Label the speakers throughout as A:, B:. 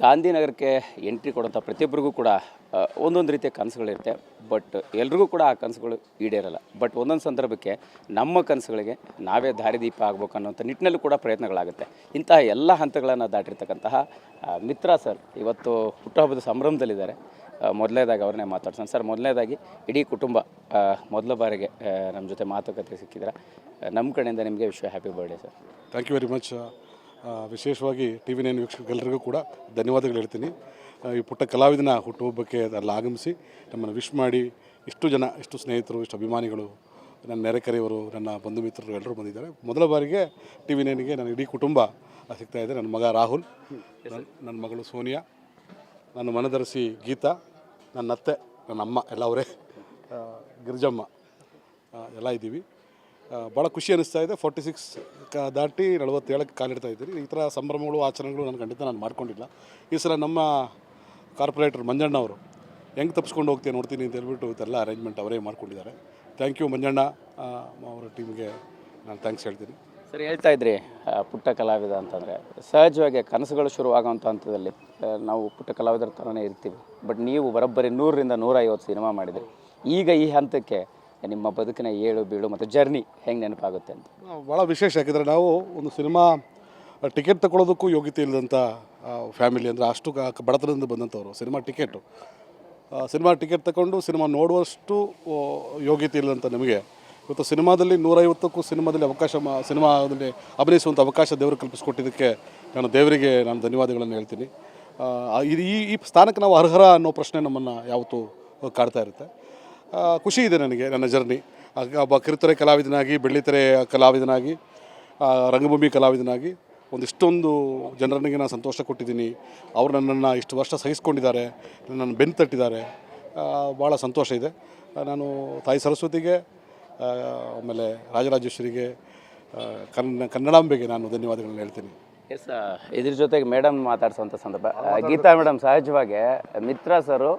A: ಗಾಂಧಿನಗರಕ್ಕೆ entry ಕೊಡೋಂಥ ಪ್ರತಿಯೊಬ್ಬರಿಗೂ ಕೂಡ ಒಂದೊಂದು ರೀತಿಯ ಕನಸುಗಳಿರುತ್ತೆ. ಬಟ್ ಎಲ್ರಿಗೂ ಕೂಡ ಆ ಕನಸುಗಳು ಈಡೇರಲ್ಲ. ಬಟ್ ಒಂದೊಂದು ಸಂದರ್ಭಕ್ಕೆ ನಮ್ಮ ಕನಸುಗಳಿಗೆ ನಾವೇ ದಾರಿದೀಪ ಆಗಬೇಕು ಅನ್ನೋಂಥ ನಿಟ್ಟಿನಲ್ಲೂ ಕೂಡ ಪ್ರಯತ್ನಗಳಾಗುತ್ತೆ. ಇಂತಹ ಎಲ್ಲ ಹಂತಗಳನ್ನು ದಾಟಿರ್ತಕ್ಕಂತಹ ಮಿತ್ರ ಸರ್ ಇವತ್ತು ಹುಟ್ಟುಹಬ್ಬದ ಸಂಭ್ರಮದಲ್ಲಿದ್ದಾರೆ. ಮೊದಲನೇದಾಗಿ ಅವ್ರನ್ನೇ ಮಾತಾಡ್ಸೋಣ. ಸರ್, ಮೊದಲನೇದಾಗಿ ಇಡೀ ಕುಟುಂಬ ಮೊದಲ ಬಾರಿಗೆ ನಮ್ಮ ಜೊತೆ ಮಾತುಕತೆ ಸಿಕ್ಕಿದ್ರೆ ನಮ್ಮ ಕಡೆಯಿಂದ ನಿಮಗೆ ವಿಶ್ವ happy birthday sir.
B: Thank you very much ವಿಶೇಷವಾಗಿ ಟಿ ವಿ ನೈನ್ ವೀಕ್ಷಕರೆಲ್ಲರಿಗೂ ಕೂಡ ಧನ್ಯವಾದಗಳು ಹೇಳ್ತೀನಿ. ಈ ಪುಟ್ಟ ಕಲಾವಿದನ ಹುಟ್ಟುಹಬ್ಬಕ್ಕೆ ಅದರಲ್ಲಿ ಆಗಮಿಸಿ ನಮ್ಮನ್ನು ವಿಶ್ ಮಾಡಿ ಇಷ್ಟು ಜನ, ಇಷ್ಟು ಸ್ನೇಹಿತರು, ಇಷ್ಟು ಅಭಿಮಾನಿಗಳು, ನನ್ನ ನೆರೆಕರೆಯವರು, ನನ್ನ ಬಂಧು ಮಿತ್ರರು ಎಲ್ಲರೂ ಬಂದಿದ್ದಾರೆ. ಮೊದಲ ಬಾರಿಗೆ ಟಿ ವಿ ನೈನ್ಗೆ ನನ್ನ ಇಡೀ ಕುಟುಂಬ ಸಿಗ್ತಾ ಇದೆ. ನನ್ನ ಮಗ ರಾಹುಲ್, ನನ್ನ ಮಗಳು ಸೋನಿಯಾ, ನನ್ನ ಮನದರಸಿ ಗೀತಾ, ನನ್ನ ಅತ್ತೆ, ನನ್ನ ಅಮ್ಮ, ಎಲ್ಲ ಅವರೇ ಗಿರಿಜಮ್ಮ ಎಲ್ಲ ಇದ್ದೀವಿ. ಭಾಳ ಖುಷಿ ಅನ್ನಿಸ್ತಾ ಇದೆ. ಫೋರ್ಟಿ ಸಿಕ್ಸ್ ಕ ದಾಟಿ ನಲವತ್ತೇಳಕ್ಕೆ ಕಾಲಿಡ್ತಾ ಇದ್ದೀರಿ. ಈ ಥರ ಸಂಭ್ರಮಗಳು, ಆಚರಣೆಗಳು ನಾನು ಖಂಡಿತ ನಾನು ಮಾಡ್ಕೊಂಡಿಲ್ಲ. ಈ ಸಲ ನಮ್ಮ ಕಾರ್ಪೊರೇಟರ್ ಮಂಜಣ್ಣ ಅವರು ಹೆಂಗೆ ತಪ್ಪಿಸ್ಕೊಂಡು ಹೋಗ್ತೀನಿ ನೋಡ್ತೀನಿ ಅಂತ ಹೇಳ್ಬಿಟ್ಟು ಇದೆಲ್ಲ ಅರೇಂಜ್ಮೆಂಟ್ ಅವರೇ ಮಾಡ್ಕೊಂಡಿದ್ದಾರೆ. Thank you Manjanna. ಅವರ ಟೀಮ್ಗೆ ನಾನು ಥ್ಯಾಂಕ್ಸ್ ಹೇಳ್ತೀನಿ.
A: ಸರ್, ಹೇಳ್ತಾ ಇದ್ರಿ ಪುಟ್ಟ ಕಲಾವಿದ ಅಂತಂದರೆ. ಸಹಜವಾಗಿ ಕನಸುಗಳು ಶುರುವಾಗುವಂಥ ಹಂತದಲ್ಲಿ ನಾವು ಪುಟ್ಟ ಕಲಾವಿದರ ಥರನೇ ಇರ್ತೀವಿ. ಬಟ್ ನೀವು ಬರೋಬ್ಬರಿ ನೂರರಿಂದ ನೂರೈವತ್ತು ಸಿನಿಮಾ ಮಾಡಿದ್ರಿ. ಈಗ ಈ ಹಂತಕ್ಕೆ ನಿಮ್ಮ ಬದುಕಿನ ಏಳು ಬೀಳು ಮತ್ತು ಜರ್ನಿ ಹೆಂಗೆ ನೆನಪಾಗುತ್ತೆ ಅಂತ.
B: ಭಾಳ ವಿಶೇಷ, ಯಾಕಂದರೆ ನಾವು ಒಂದು ಸಿನಿಮಾ ಟಿಕೆಟ್ ತಗೊಳ್ಳೋದಕ್ಕೂ ಯೋಗ್ಯತೆ ಇಲ್ಲದಂಥ ಫ್ಯಾಮಿಲಿ ಅಂದರೆ ಅಷ್ಟು ಬಡತನದಿಂದ ಬಂದಂಥವ್ರು, ಸಿನಿಮಾ ಟಿಕೆಟು. ಸಿನಿಮಾ ಟಿಕೆಟ್ ತಗೊಂಡು ಸಿನಿಮಾ ನೋಡುವಷ್ಟು ಯೋಗ್ಯತೆ ಇಲ್ಲದಂಥ ನಮಗೆ. ಇವತ್ತು ಸಿನಿಮಾದಲ್ಲಿ ನೂರೈವತ್ತಕ್ಕೂ ಸಿನಿಮಾದಲ್ಲಿ ಅವಕಾಶ ಸಿನಿಮಾದಲ್ಲಿ ಅಭಿನಯಿಸುವಂಥ ಅವಕಾಶ ದೇವರು ಕಲ್ಪಿಸಿಕೊಟ್ಟಿದ್ದಕ್ಕೆ ನಾನು ದೇವರಿಗೆ ನಾನು ಧನ್ಯವಾದಗಳನ್ನು ಹೇಳ್ತೀನಿ. ಈ ಈ ಸ್ಥಾನಕ್ಕೆ ನಾವು ಅರ್ಹರ ಅನ್ನೋ ಪ್ರಶ್ನೆ ನಮ್ಮನ್ನು ಯಾವತ್ತೂ ಕಾಡ್ತಾ ಇರುತ್ತೆ. ಖುಷಿ ಇದೆ ನನಗೆ ನನ್ನ ಜರ್ನಿ. ಒಬ್ಬ ಕಿರುತೆರೆ ಕಲಾವಿದನಾಗಿ ಬೆಳ್ಳಿತೆರೆ ಕಲಾವಿದನಾಗಿ ರಂಗಭೂಮಿ ಕಲಾವಿದನಾಗಿ ಒಂದಿಷ್ಟೊಂದು ಜನರನಿಗೆ ನಾನು ಸಂತೋಷ ಕೊಟ್ಟಿದ್ದೀನಿ. ಅವರು ನನ್ನನ್ನು ಇಷ್ಟು ವರ್ಷ ಸಹಿಸ್ಕೊಂಡಿದ್ದಾರೆ ನನ್ನನ್ನು ಬೆನ್ನು ತಟ್ಟಿದ್ದಾರೆ. ಭಾಳ ಸಂತೋಷ ಇದೆ. ನಾನು ತಾಯಿ ಸರಸ್ವತಿಗೆ ಆಮೇಲೆ ರಾಜರಾಜೇಶ್ವರಿಗೆ ಕನ್ನ ಕನ್ನಡಾಂಬೆಗೆ ನಾನು ಧನ್ಯವಾದಗಳನ್ನ ಹೇಳ್ತೀನಿ.
A: ಎಸ್ ಇದ್ರ ಜೊತೆಗೆ ಮೇಡಮ್ ಮಾತಾಡ್ಸೋಂಥ ಸಂದರ್ಭ. ಗೀತಾ ಮೇಡಮ್ ಸಹಜವಾಗಿ ಮಿತ್ರ ಸರು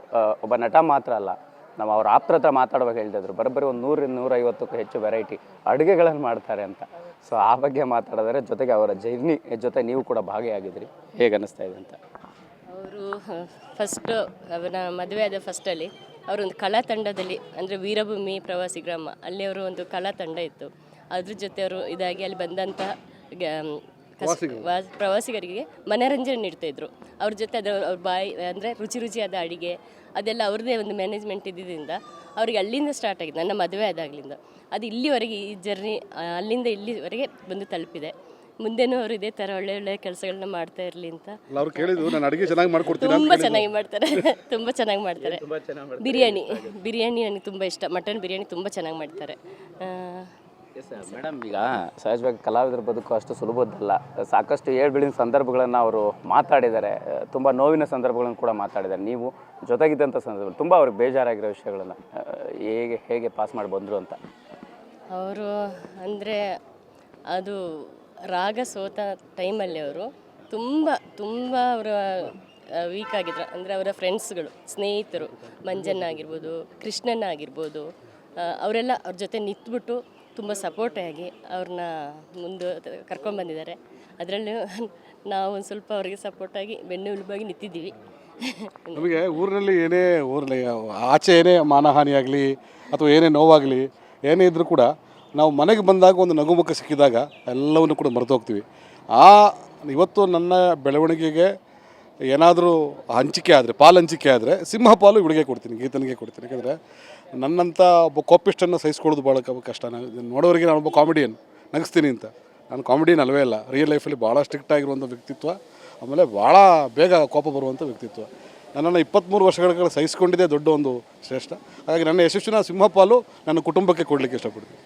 A: ಒಬ್ಬ ನಟ ಮಾತ್ರ ಅಲ್ಲ ನಾವು ಅವ್ರ ಆಪ್ತರ ಹತ್ರ ಮಾತಾಡುವಾಗ ಹೇಳ್ತಿದ್ರು ಬರೋಬ್ಬರಿ ಒಂದು ನೂರಿಂದ ನೂರೈವತ್ತಕ್ಕೂ ಹೆಚ್ಚು ವೆರೈಟಿ ಅಡುಗೆಗಳನ್ನು ಮಾಡ್ತಾರೆ ಅಂತ. ಸೊ ಆ ಬಗ್ಗೆ ಮಾತಾಡಿದ್ರೆ ಜೊತೆಗೆ ಅವರ ಜರ್ನಿ ಜೊತೆ ನೀವು ಕೂಡ ಭಾಗಿಯಾಗಿದ್ರಿ. ಹೇಗೆ ಅನ್ನಿಸ್ತಾ ಇದೆ ಅಂತ?
C: ಅವರು ಫಸ್ಟ್ ಅವನ ಮದುವೆ ಆದ ಫಸ್ಟಲ್ಲಿ ಅವರೊಂದು ಕಲಾ ತಂಡದಲ್ಲಿ, ಅಂದರೆ ವೀರಭೂಮಿ ಪ್ರವಾಸಿ ಗ್ರಾಮ, ಅಲ್ಲಿ ಅವರು ಒಂದು ಕಲಾ ತಂಡ ಇತ್ತು. ಅದ್ರ ಜೊತೆ ಅವರು ಇದಾಗಿ ಅಲ್ಲಿ ಬಂದಂಥ ಪ್ರವಾಸಿಗರಿಗೆ ಮನೋರಂಜನೆ ನೀಡ್ತಾ ಇದ್ರು. ಅವ್ರ ಜೊತೆ ಅದು ಅವ್ರ ಬಾಯಿ ಅಂದರೆ ರುಚಿ ರುಚಿಯಾದ ಅಡಿಗೆ ಅದೆಲ್ಲ ಅವ್ರದ್ದೇ ಒಂದು ಮ್ಯಾನೇಜ್ಮೆಂಟ್ ಇದ್ದಿದ್ದರಿಂದ ಅವ್ರಿಗೆ ಅಲ್ಲಿಂದ ಸ್ಟಾರ್ಟ್ ಆಗಿದೆ ನನ್ನ ಮದುವೆ ಆದಾಗಲಿಂದ. ಅದು ಇಲ್ಲಿವರೆಗೆ ಈ ಜರ್ನಿ ಅಲ್ಲಿಂದ ಇಲ್ಲಿವರೆಗೆ ಬಂದು ತಲುಪಿದೆ. ಮುಂದೆನೂ ಅವರು ಇದೇ ಥರ ಒಳ್ಳೆ ಒಳ್ಳೆ ಕೆಲಸಗಳನ್ನ ಮಾಡ್ತಾ ಇರಲಿ ಅಂತ.
B: ಅಲ್ಲ ಅವ್ರು ಕೇಳಿದ್ರು ನಾನು ಅಡುಗೆ ಚೆನ್ನಾಗಿ ಮಾಡ್ಕೊಡ್ತೀನಿ
C: ತುಂಬಾ ಚೆನ್ನಾಗಿ ಮಾಡ್ತಾರೆ. ತುಂಬ ಚೆನ್ನಾಗಿ ಮಾಡ್ತಾರೆ. ಬಿರಿಯಾನಿ. ಬಿರಿಯಾನಿ ನನಗೆ ತುಂಬ ಇಷ್ಟ. ಮಟನ್ ಬಿರಿಯಾನಿ ತುಂಬ ಚೆನ್ನಾಗಿ ಮಾಡ್ತಾರೆ. ಆ,
A: ಮೇಡಮ್ ಈಗ ಸಹಜವಾಗಿ ಕಲಾವಿದರ ಬದುಕು ಅಷ್ಟು ಸುಲಭದ್ದಲ್ಲ. ಸಾಕಷ್ಟು ಏಳ್ಬೀಳಿನ ಸಂದರ್ಭಗಳನ್ನು ಅವರು ಮಾತಾಡಿದ್ದಾರೆ. ತುಂಬ ನೋವಿನ ಸಂದರ್ಭಗಳನ್ನು ಕೂಡ ಮಾತಾಡಿದ್ದಾರೆ. ನೀವು ಜೊತೆಗಿದ್ದಂಥ ಸಂದರ್ಭ ತುಂಬ ಅವ್ರಿಗೆ ಬೇಜಾರಾಗಿರೋ ವಿಷಯಗಳನ್ನು ಹೇಗೆ ಹೇಗೆ ಪಾಸ್ ಮಾಡಿ ಬಂದರು ಅಂತ?
C: ಅವರು ಅಂದರೆ ಅದು ರಾಗ ಸೋತ ಟೈಮಲ್ಲಿ ಅವರು ತುಂಬ ತುಂಬ ಅವರ ವೀಕ್ ಆಗಿದ್ರು. ಅಂದರೆ ಅವರ ಫ್ರೆಂಡ್ಸ್ಗಳು ಸ್ನೇಹಿತರು ಮಂಜಣ್ಣ ಆಗಿರ್ಬೋದು ಆಗಿರ್ಬೋದು ಅವರೆಲ್ಲ ಅವ್ರ ಜೊತೆ ನಿಂತ್ಬಿಟ್ಟು ತುಂಬ ಸಪೋರ್ಟ್ ಆಗಿ ಅವ್ರನ್ನ ಮುಂದೆ ಕರ್ಕೊಂಡ್ಬಂದಿದ್ದಾರೆ ಅದರಲ್ಲಿ ನಾವು ಒಂದು ಸ್ವಲ್ಪ ಅವರಿಗೆ ಸಪೋರ್ಟಾಗಿ ಬೆನ್ನೆಲುಬಾಗಿ ನಿಂತಿದ್ದೀವಿ.
B: ನಮಗೆ ಊರಿನಲ್ಲಿ ಏನೇ ಊರಲ್ಲಿ, ಆಚೆ ಏನೇ ಮಾನಹಾನಿಯಾಗಲಿ ಅಥವಾ ಏನೇ ನೋವಾಗಲಿ, ಏನೇ ಇದ್ದರೂ ಕೂಡ ನಾವು ಮನೆಗೆ ಬಂದಾಗ ಒಂದು ನಗುಮುಖ ಸಿಕ್ಕಿದಾಗ ಎಲ್ಲವನ್ನು ಕೂಡ ಮರೆತು ಹೋಗ್ತೀವಿ ಆ, ಇವತ್ತು ನನ್ನ ಬೆಳವಣಿಗೆಗೆ ಏನಾದರೂ ಹಂಚಿಕೆ ಆದರೆ ಪಾಲು ಹಂಚಿಕೆ ಆದರೆ ಸಿಂಹ ಪಾಲು ಇವಳಿಗೆ ಕೊಡ್ತೀನಿ, ಗೀತನಿಗೆ ಕೊಡ್ತೀನಿ. ಯಾಕಂದರೆ ನನ್ನಂಥ ಒಬ್ಬ ಕೋಪಿಸ್ಟನ್ನು ಸಹಿಸ್ಕೊಳ್ಳೋದು ಭಾಳ ಕಷ್ಟ. ನಾನು ನೋಡೋರಿಗೆ ನಾನು ಒಬ್ಬ ಕಾಮಿಡಿಯನ್ ನಗಿಸ್ತೀನಿ ಅಂತ. ನಾನು ಕಾಮಿಡಿಯನ್ ಅಲ್ವೇ ಇಲ್ಲ ರಿಯಲ್ ಲೈಫಲ್ಲಿ ಭಾಳ ಸ್ಟ್ರಿಕ್ಟ್ ಆಗಿರುವಂಥ ವ್ಯಕ್ತಿತ್ವ, ಆಮೇಲೆ ಭಾಳ ಬೇಗ ಕೋಪ ಬರುವಂಥ ವ್ಯಕ್ತಿತ್ವ. ನನ್ನನ್ನು ಇಪ್ಪತ್ತ್ಮೂರು ವರ್ಷಗಳ ಕಾಲ ಸಹಿಸ್ಕೊಂಡಿದ್ದೇ ದೊಡ್ಡ ಒಂದು ಶ್ರೇಷ್ಠ. ಹಾಗಾಗಿ ನನ್ನ ಯಶಸ್ಸಿನ ಸಿಂಹಪಾಲು ನನ್ನ ಕುಟುಂಬಕ್ಕೆ ಕೊಡಲಿಕ್ಕೆ ಇಷ್ಟಪಡ್ತೀನಿ.